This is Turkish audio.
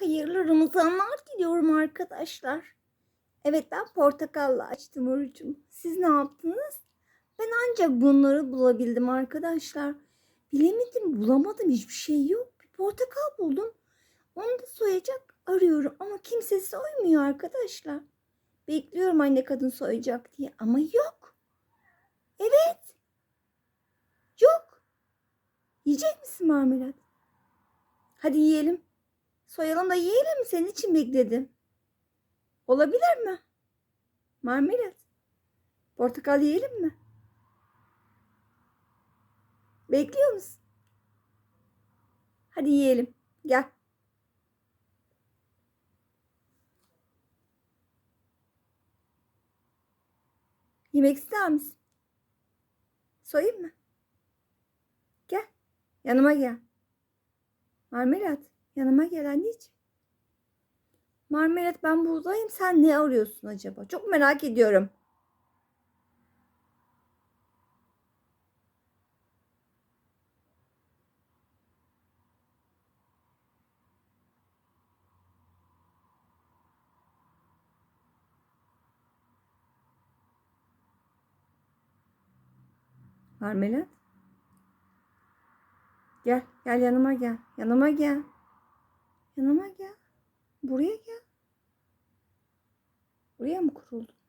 Hayırlı Ramazanlar diliyorum arkadaşlar. Evet ben portakalla açtım orucumu. Siz ne yaptınız? Ben ancak bunları bulabildim arkadaşlar. Bilemedim bulamadım hiçbir şey yok. Bir portakal buldum. Onu da soyacak arıyorum ama kimse soymuyor arkadaşlar. Bekliyorum anne kadın soyacak diye ama yok. Evet. Yok. Yiyecek misin marmelat? Hadi yiyelim. Soyalım da yiyelim mi? Senin için bekledim. Olabilir mi? Marmelat. Portakal yiyelim mi? Bekliyor musun? Hadi yiyelim. Gel. Yemek ister misin? Soyayım mı? Gel. Yanıma gel. Marmelat. Yanıma gel anneciğim. Marmelat ben buradayım. Sen ne arıyorsun acaba? Çok merak ediyorum. Marmelat. Gel, gel yanıma gel. Yanıma gel. Yanıma gel. Buraya gel. Buraya mı kuruldun?